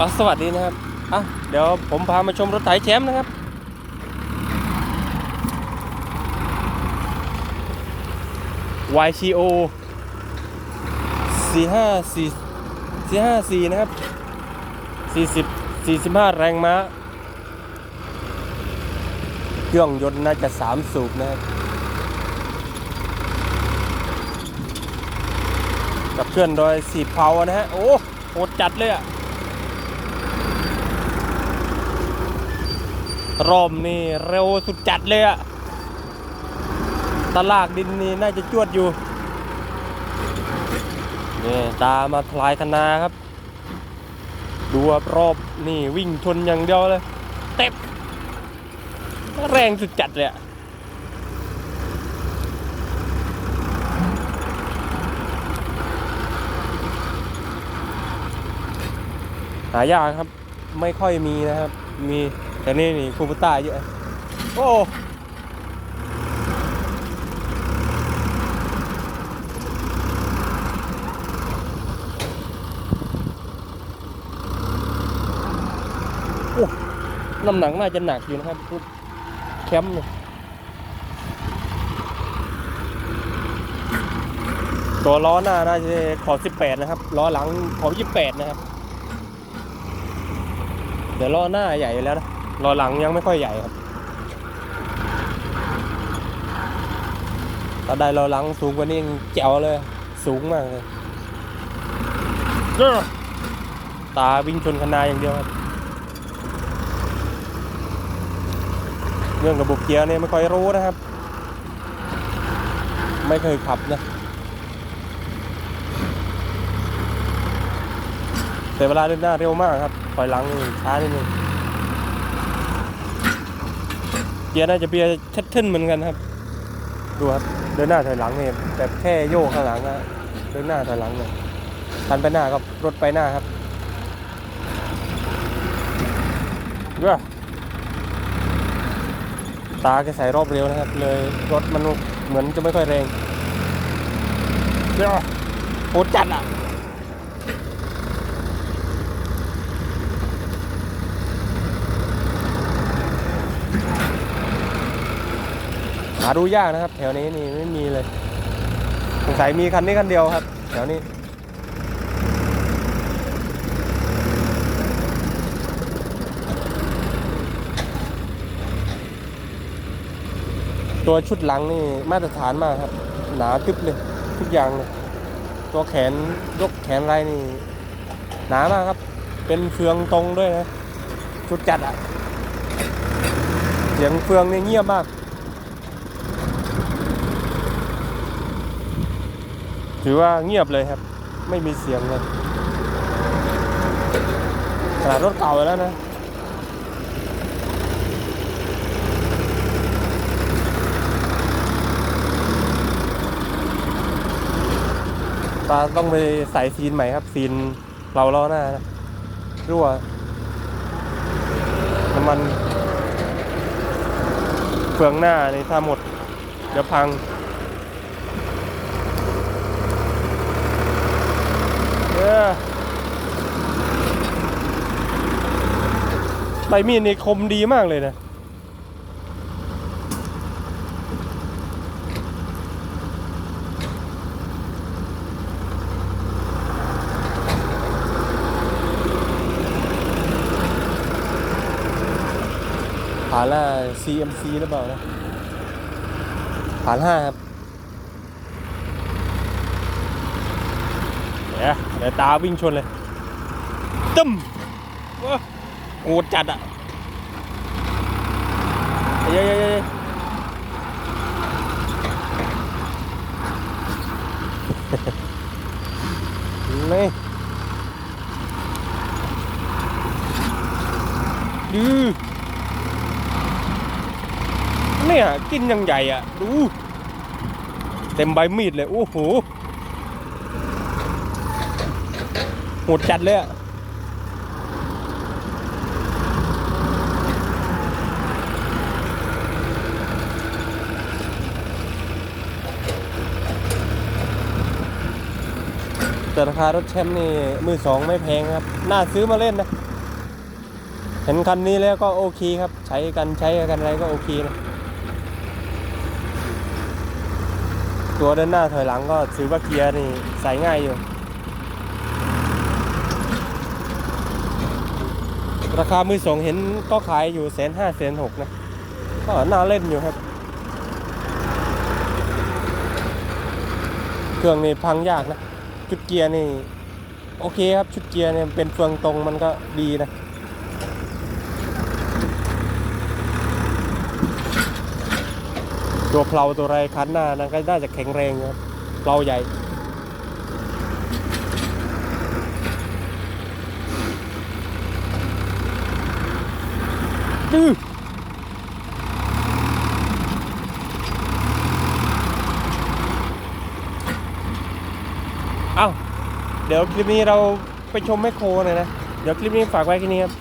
อะสวัสดีนะครับอะเดี๋ยวผมพามาชมรถไถแชมป์นะครับ YCO 454 454 นะครับ 40 45 แรงม้า เครื่องยนต์น่าจะ 3 สูบนะครับ กับเคลื่อนโดยสีเพานะฮะ โอ้โหจัดเลยอะ รอบนี่เร็วสุดจัดเลยอะตลากดินนี่น่าจะจวดอยู่นี่ตามาทลายคนาครับ ดูรอบนี่วิ่งชนอย่างเดียวเลย เต็บแรงสุดจัดเลยอะหายากครับ ไม่ค่อยมีนะครับ มี แต่นี่นี่คูปต้าเยอะโอ้โอ้น้ำหนักน่าจะหนักอยู่นะครับพุทแคมป์เนี่ยตัวล้อหน้าน่าจะขอบ18 นะครับ ล้อหลังขอบ28 นะครับ เดี๋ยวล้อหน้าใหญ่แล้วนะ ล้อหลังยังไม่ค่อยใหญ่ครับถ้าได้ล้อหลังสูงกว่านี้แจ๋วเลย สูงมากเลยเอ้อตาวิ่งชนคนาอย่างเดียวครับ เรื่องระบบเกียร์เนี่ยไม่ค่อยรู้นะครับ ไม่เคยขับนะแต่เวลาเดินหน้าเร็วมากครับปล่อยหลังนี่ช้านิดนึง เกียร์น่าจะเบียร์ชัดทึนเหมือนกันครับ ดูครับ เดินหน้าถอยหลังเนี่ยแบบแค่โยกข้างหลังนะเดินหน้าถอยหลังเนี่ยทันไปหน้าครับรถไปหน้าครับเด้อตาแกใส่รอบเร็วนะครับ เลยรถมันเหมือนจะไม่ค่อยแรงเดี๋ยวโหจัดอะ หาดูยากนะครับ แถวนี้นี่ไม่มีเลยสงสัยมีคันนี้คันเดียวครับ แถวนี้ตัวชุดหลังนี่มาตรฐานมากครับ หนาทึบเลย ทุกอย่างเลยตัวแขนยกแขนอะไรนี่ หนามากครับ เป็นเฟืองตรงด้วยนะชุดจัดอะเสียงเฟืองนี่เงียบมาก ถือว่าเงียบเลยครับ ไม่มีเสียงเลยขนาดรถเก่าแล้วนะตาต้องไปใส่ซีนใหม่ครับ ซีนเราล้อหน้านะรั่วน้ำมันเฟืองหน้านี่ถ้าหมด เดี๋ยวพัง อใบมีดนี่คมดีมากเลยนะผ่านละ CMC หรือเปล่านะผ่านห้าครับ เดี๋ยวเดี๋ยวตาวิ่งชนเลยตึมว้โหจัดอะเย้เย้ยเย้ยนี่ดื้อเนี่ยกินยังใหญ่อะ ดู เต็มใบมีดเลย โอ้โหโหดจัดเลยแต่ราคารถแชมป์นี่มือสองไม่แพงครับ น่าซื้อมาเล่นนะ เห็นคันนี้แล้วก็โอเคครับ ใช้กันใช้กันอะไรก็โอเคนะ ตัวด้านหน้าถอยหลังก็ถือว่าเกียร์นี่ใส่ง่ายอยู่ ราคามือสองเห็นก็ขายอยู่แสนห้าแสนหกนะ ก็น่าเล่นอยู่ครับ เครื่องนี่พังยากนะชุดเกียร์นี่ โอเคครับ ชุดเกียร์เนี่ยเป็นเฟืองตรงมันก็ดีนะตัวเพลาตัวไรคันหน้านะก็น่าจะแข็งแรงครับเพลาใหญ่ ดื้อเอ้า เดี๋ยวคลิปนี้เราไปชมแมคโครหน่อยนะ เดี๋ยวคลิปนี้ฝากไว้แค่นี้ครับ